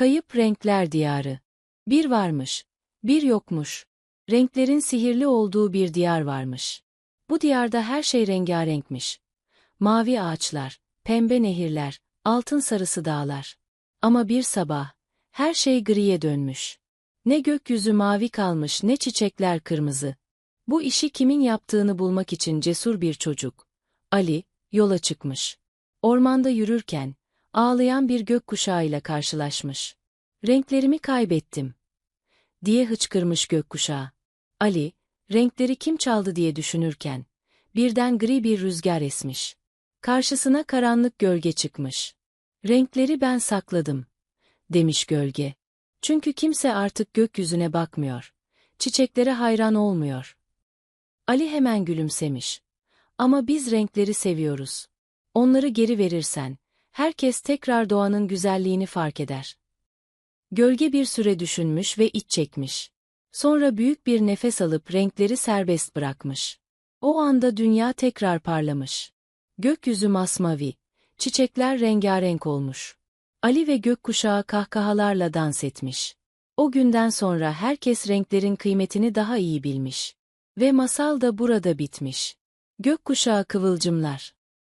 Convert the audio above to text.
Kayıp Renkler Diyarı Bir varmış, bir yokmuş. Renklerin sihirli olduğu bir diyar varmış. Bu diyarda her şey rengarenkmiş. Mavi ağaçlar, pembe nehirler, altın sarısı dağlar. Ama bir sabah, her şey griye dönmüş. Ne gökyüzü mavi kalmış ne çiçekler kırmızı. Bu işi kimin yaptığını bulmak için cesur bir çocuk, Ali, yola çıkmış. Ormanda yürürken, ağlayan bir gökkuşağıyla karşılaşmış. Renklerimi kaybettim, diye hıçkırmış gökkuşağı. Ali, renkleri kim çaldı diye düşünürken, birden gri bir rüzgar esmiş. Karşısına karanlık gölge çıkmış. Renkleri ben sakladım, demiş gölge. Çünkü kimse artık gökyüzüne bakmıyor. Çiçeklere hayran olmuyor. Ali hemen gülümsemiş. Ama biz renkleri seviyoruz. Onları geri verirsen, herkes tekrar doğanın güzelliğini fark eder. Gölge bir süre düşünmüş ve iç çekmiş. Sonra büyük bir nefes alıp renkleri serbest bırakmış. O anda dünya tekrar parlamış. Gökyüzü masmavi, çiçekler rengarenk olmuş. Ali ve gökkuşağı kahkahalarla dans etmiş. O günden sonra herkes renklerin kıymetini daha iyi bilmiş. Ve masal da burada bitmiş. Gökkuşağı kıvılcımlar.